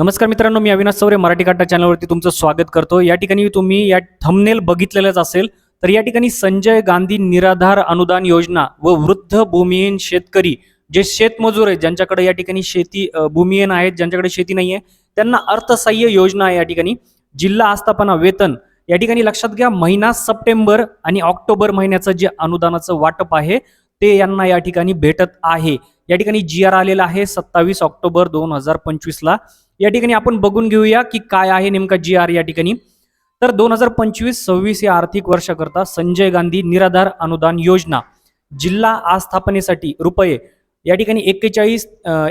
नमस्कार मित्रांनो मी अविनाश चौरे मराठी काटा चॅनलवरती तुमचं स्वागत करतो. या ठिकाणी तुम्ही या थंबनेल बघितलेलंच असेल तर या ठिकाणी संजय गांधी निराधार अनुदान योजना व वृद्ध भूमिहीन शेतकरी जे शेतमजूर आहेत ज्यांच्याकडे या ठिकाणी शेती भूमिहीन आहेत ज्यांच्याकडे शेती नाही आहे त्यांना अर्थसहाय्य योजना आहे या ठिकाणी जिल्हा आस्थापना वेतन या ठिकाणी लक्षात घ्या महिना सप्टेंबर आणि ऑक्टोबर महिन्याचं जे अनुदानाचं वाटप आहे ते यांना या ठिकाणी भेटत आहे. या ठिकाणी जी आर आलेला आहे सत्तावीस ऑक्टोबर दोन हजार पंचवीसला. या ठिकाणी आपण बघून घेऊया की काय आहे नेमका जी आर या ठिकाणी. तर दोन हजार पंचवीस सव्वीस या आर्थिक वर्षाकरता संजय गांधी निराधार अनुदान योजना जिल्हा आस्थापनेसाठी रुपये या ठिकाणी एक्केचाळीस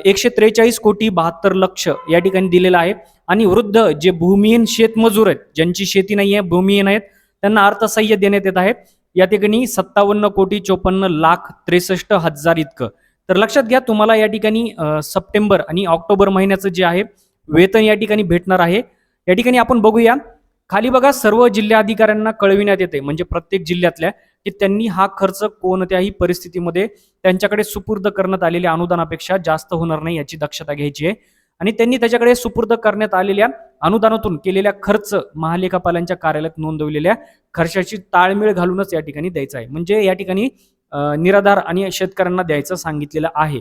एकशे त्रेचाळीस कोटी बहात्तर लक्ष या ठिकाणी दिलेलं आहे. आणि वृद्ध जे भूमिहीन शेतमजूर आहेत ज्यांची शेती नाही आहे भूमिहीन आहेत त्यांना अर्थसहाय्य देण्यात येत आहे. या ठिकाणी सत्तावन्न कोटी चोपन्न लाख त्रेसष्ट हजार इतकं. तर लक्षात घ्या तुम्हाला या ठिकाणी सप्टेंबर आणि ऑक्टोबर महिन्याचं जे आहे वेतन या ठिकाणी भेटणार आहे. या ठिकाणी आपण बघूया. खाली बघा सर्व जिल्हाधिकाऱ्यांना कळविण्यात येते म्हणजे प्रत्येक जिल्ह्यातल्या की त्यांनी हा खर्च कोणत्याही परिस्थितीमध्ये त्यांच्याकडे सुपूर्द करण्यात आलेल्या अनुदानापेक्षा जास्त होणार नाही याची दक्षता घ्यायची आहे. आणि त्यांनी त्याच्याकडे सुपूर्द करण्यात आलेल्या अनुदानातून केलेल्या खर्च महालेखापालांच्या कार्यालयात नोंदवलेल्या खर्चाची ताळमेळ घालूनच या ठिकाणी द्यायचा आहे. म्हणजे या ठिकाणी निराधार आणि शेतकऱ्यांना द्यायचं सांगितलेलं आहे.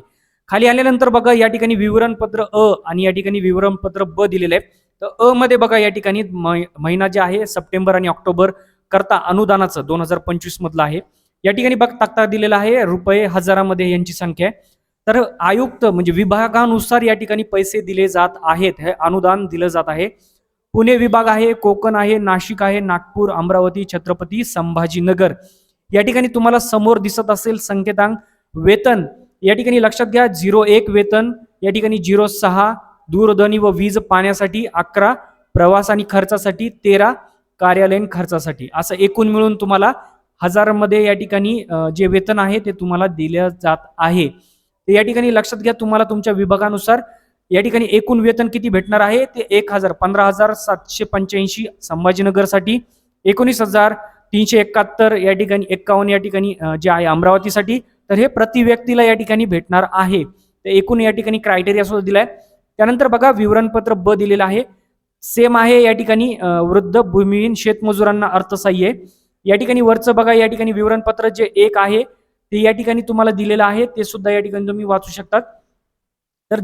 खाली आल्यानंतर बघा या ठिकाणी विवरणपत्र अ आणि या ठिकाणी विवरणपत्र ब दिलेलं आहे. तर अ मध्ये बघा या ठिकाणी महिना जे आहे सप्टेंबर आणि ऑक्टोबर करता अनुदानाचं दोन हजार पंचवीस मधलं आहे. या ठिकाणी बघ तक्ता दिलेला आहे रुपये हजारामध्ये यांची संख्या आहे. तर आयुक्त म्हणजे विभागानुसार या ठिकाणी पैसे दिले जात आहेत हे अनुदान दिलं जात आहे. पुणे विभाग आहे कोकण आहे नाशिक आहे नागपूर अमरावती छत्रपती संभाजीनगर. या ठिकाणी तुम्हाला समोर दिसत असेल संकेतांक वेतन या ठिकाणी लक्षात घ्या झिरो एक वेतन या ठिकाणी झिरो सहा दूरध्वनी व वीज पाण्यासाठी अकरा प्रवास आणि खर्चासाठी तेरा कार्यालयीन खर्चासाठी. असं एकूण मिळून तुम्हाला हजारमध्ये या ठिकाणी जे वेतन आहे ते तुम्हाला दिलं जात आहे. तर या ठिकाणी लक्षात घ्या तुम्हाला तुमच्या विभागानुसार या ठिकाणी एकूण वेतन किती भेटणार आहे? ते एक हजार पंधरा हजार सातशे पंच्याऐंशी संभाजीनगरसाठी एकोणीस हजार तीनशे एकाहत्तर या ठिकाणी एक्कावन्न या ठिकाणी जे आहे अमरावतीसाठी तर हे प्रति व्यक्तीला या ठिकाणी भेटणार आहे. तर एकूण या ठिकाणी क्रायटेरिया सुद्धा दिलाय. त्यानंतर बघा विवरणपत्र ब दिलेलं आहे. सेम आहे या ठिकाणी वृद्ध भूमिहीन शेतमजुरांना अर्थसहाय्य आहे. या ठिकाणी वरचं बघा या ठिकाणी विवरणपत्र जे एक आहे ते या ठिकाणी तुम्हाला दिलेलं आहे. ते सुद्धा या ठिकाणी तुम्ही वाचू शकतात. तर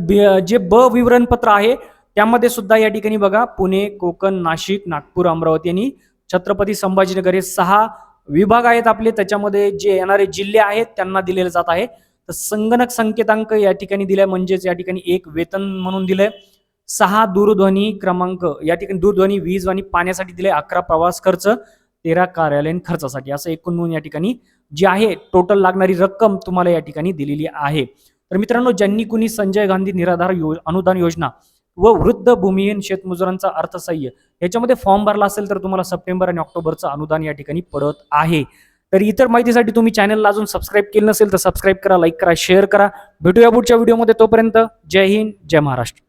जे ब विवरणपत्र आहे त्यामध्ये सुद्धा या ठिकाणी बघा पुणे कोकण नाशिक नागपूर अमरावती आणि छत्रपती संभाजीनगर हे सहा विभाग आहेत आपले त्याच्यामध्ये जे येणारे जिल्हे आहेत त्यांना दिलेले जात आहे. तर संगणक संकेतांक या ठिकाणी दिलाय म्हणजेच या ठिकाणी एक वेतन म्हणून दिलंय. सहा दूरध्वनी क्रमांक या ठिकाणी दूरध्वनी वीज आणि पाण्यासाठी दिले अकरा प्रवास खर्च तेरा कार्यालयीन खर्चासाठी. असं एकूण म्हणून या ठिकाणी जी आहे टोटल लागणारी रक्कम तुम्हाला या ठिकाणी दिलेली आहे. तर मित्रांनो ज्यांनी कुणी संजय गांधी निराधार यो अनुदान योजना व वृद्ध भूमिहीन शेतमजुरांचा अर्थसहाय्य याच्यामध्ये फॉर्म भरला असेल तर तुम्हाला सप्टेंबर आणि ऑक्टोबरचं अनुदान या ठिकाणी पडत आहे. तर इतर माहितीसाठी तुम्ही चॅनलला अजून सबस्क्राईब केलं नसेल तर सबस्क्राईब करा लाईक करा शेअर करा. भेटूया पुढच्या व्हिडिओमध्ये तोपर्यंत जय हिंद जय महाराष्ट्र.